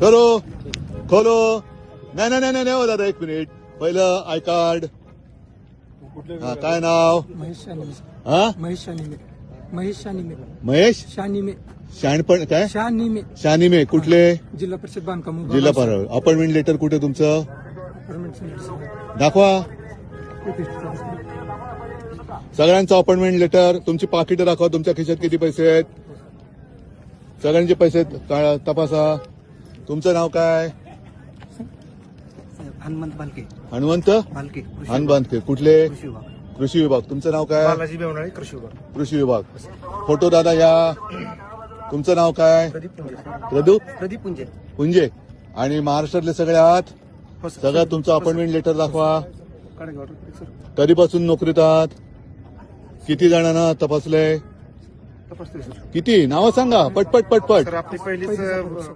करो खोलो. नाही नाही नाही नाही हो दादा एक मिनिट. पहिलं आय कार्ड. हा काय नाव? महेश शानिमे. हा? महेश शानिमे. महेश शानिमे. महेश? शानिमे. शाणपण काय? शानिमे. शानिमे कुठले? जिल्हा परिषद बांधकाम जिल्हा पार अपॉइंटमेंट लेटर कुठे तुमचं? दाखवा. सगळ्यांचं अपॉइंटमेंट लेटर. तुमची पाकिटं दाखवा. तुमच्या खिशात किती पैसे आहेत? सगळ्यांचे पैसे तपासा. तुमचं नाव काय? हनुमंत बालके. हनुवंत बालके हनबांधके कुठले? कृषी विभाग. कृषी विभाग. तुमचं नाव काय? बालाजी बेवणाळे कृषी विभाग. कृषी विभाग. फोटो दादा या. तुमचं नाव काय? प्रदीप पुंजे प्रदीप? पुंजे. पुंजे. आणि महाराष्ट्रातले सगळे आहात? सगळं तुमचं अपॉइंटमेंट लेटर दाखवा. कधीपासून नोकरीत आहात? किती जणांना तपासलंय? तपासतोय सर. किती? नावं सांगा. पटपट पटपट. सर आपली पहिलीच